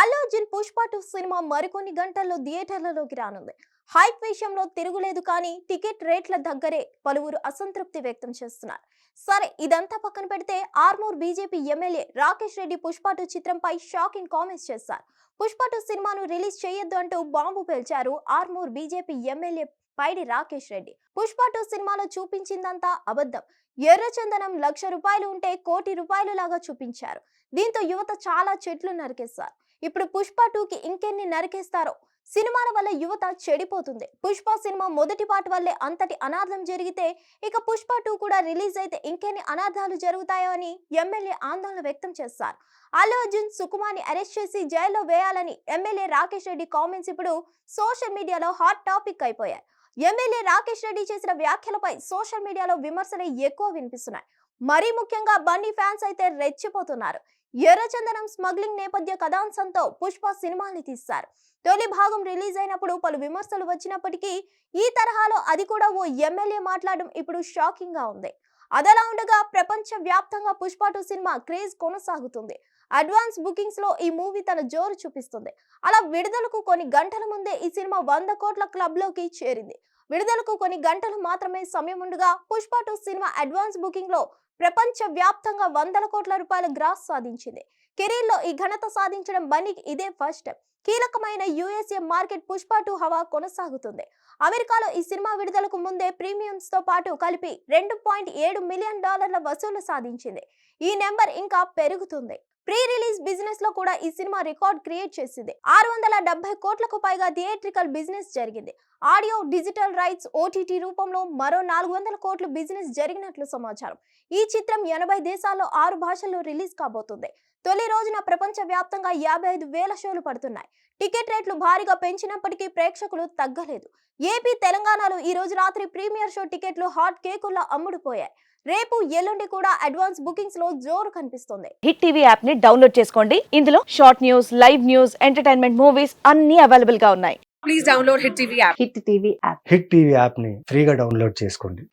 Allu Arjun Pushpa two cinema మరికొన్ని గంటల్లో థియేటర్లలోకి రానుంది. హైప్ విషయంలో తిరుగులేదు కానీ టికెట్ రేట్ల దగ్గరే పలువురు అసంతృప్తి వ్యక్తం చేస్తున్నారు. సరే ఇదంతా పక్కన పెడితే Armoor BJP MLA Rakesh Reddy Pushpa two చిత్రంపై షాకింగ్ కామెంట్స్ చేశారు. పుష్ప టూ సినిమాను రిలీజ్ చేయొద్దు అంటూ bomb పేల్చారు Armoor BJP MLA Paidi Rakesh Reddy. Pushpa two సినిమాలో చూపించిందంతా అబద్ధం. ఎర్రచందనం లక్ష రూపాయలు ఉంటే కోటి రూపాయలు లాగా చూపించారు. దీంతో యువత చాలా చెట్లు నరికేస్తారు ఇప్పుడు పుష్ప టూకి ఇంకెన్ని నరికేస్తారో? సినిమాల వల్ల యువత చెడిపోతుంది. పుష్ప సినిమా మొదటి పాట వల్లే అంతటి అనార్థం జరిగితే ఇక పుష్ప టూ కూడా రిలీజ్ అయితే ఇంకెన్ని అనార్థాలు జరుగుతాయో అని ఎమ్మెల్యే ఆందోళన వ్యక్తం చేస్తారు. అల్లు అర్జున్ సుకుమార్ని అరెస్ట్ చేసి జైల్లో వేయాలని ఎమ్మెల్యే రాకేష్ రెడ్డి కామెంట్స్ ఇప్పుడు సోషల్ మీడియాలో హాట్ టాపిక్ అయిపోయాయి. ఎమ్మెల్యే రాకేష్ రెడ్డి చేసిన వ్యాఖ్యలపై సోషల్ మీడియాలో విమర్శలు ఎక్కువ వినిపిస్తున్నాయి. మరీ ముఖ్యంగా బన్నీ ఫ్యాన్స్ అయితే రెచ్చిపోతున్నారు. ఎర్రచందనం స్మగ్లింగ్ నేపథ్య కథాంశంతో పుష్ప సినిమాని తీస్తారు తొలి భాగం రిలీజ్ అయినప్పుడు పలు విమర్శలు వచ్చినప్పటికీ ఈ తరహాలో అది కూడా ఓ ఎమ్మెల్యే మాట్లాడడం ఇప్పుడు షాకింగ్గా ఉంది. అదలా ఉండగా ప్రపంచ వ్యాప్తంగా పుష్ప టూ సినిమా క్రేజ్ కొనసాగుతుంది. అడ్వాన్స్ బుకింగ్స్లో ఈ మూవీ తన జోరు చూపిస్తుంది. అలా విడుదలకు కొన్ని గంటల ముందే ఈ సినిమా వంద కోట్ల క్లబ్లోకి చేరింది. విడుదలకు కొన్ని గంటలు మాత్రమే సమయం ఉండగా పుష్ప టూ సినిమా అడ్వాన్స్ బుకింగ్లో ప్రపంచ వ్యాప్తంగా వందల కోట్ల రూపాయల గ్రాస్ సాధించింది. కెరీర్లో ఈ ఘనత సాధించడం బన్నీకి ఇదే ఫస్ట్ కీలకమైన యుఎస్ఏ మార్కెట్ పుష్ప టూ హవా కొనసాగుతుంది. అమెరికాలో ఈ సినిమా విడుదలకు ముందే ప్రీమియమ్స్తో పాటు కలిపి రెండు పాయింట్ ఏడు మిలియన్ డాలర్ల వసూలు సాధించింది. ఈ నెంబర్ ఇంకా పెరుగుతుంది. ప్రీ రిలీజ్ బిజినెస్లో కూడా ఈ సినిమా రికార్డ్ క్రియేట్ చేసింది. ఆరు వందల డెబ్బై కోట్లకు పైగా థియేట్రికల్ బిజినెస్ జరిగింది. ఆడియో డిజిటల్ రైట్స్ ఓటీటీ రూపంలో మరో నాలుగు వందల కోట్లు బిజినెస్ జరిగినట్లు సమాచారం. ఈ చిత్రం ఎనభై దేశాల్లో ఆరు భాషల్లో రిలీజ్ కాబోతుంది. తొలి రోజున ప్రపంచ వ్యాప్తంగా యాభై ఐదు వేల షోలు పడుతున్నాయి. టికెట్ రేట్లు భారీగా పెంచినప్పటికీ ప్రేక్షకులు తగ్గలేదు. ఏపీ తెలంగాణలో ఈ రోజు రాత్రి ప్రీమియర్ షో టికెట్లు హాట్ కేకుల్లా అమ్ముడుపోయాయి. రేపు ఎల్లుండి కూడా అడ్వాన్స్ బుకింగ్స్లో జోరు కనిపిస్తుంది. హిట్ టీవీ యాప్ని డౌన్లోడ్ చేసుకోండి. ఇందులో short news live news entertainment movies అన్ని అవైలబుల్గా ఉన్నాయి. please download Hit TV app. Hit TV app. Hit TV యాప్ని ఫ్రీగా డౌన్లోడ్ చేసుకోండి.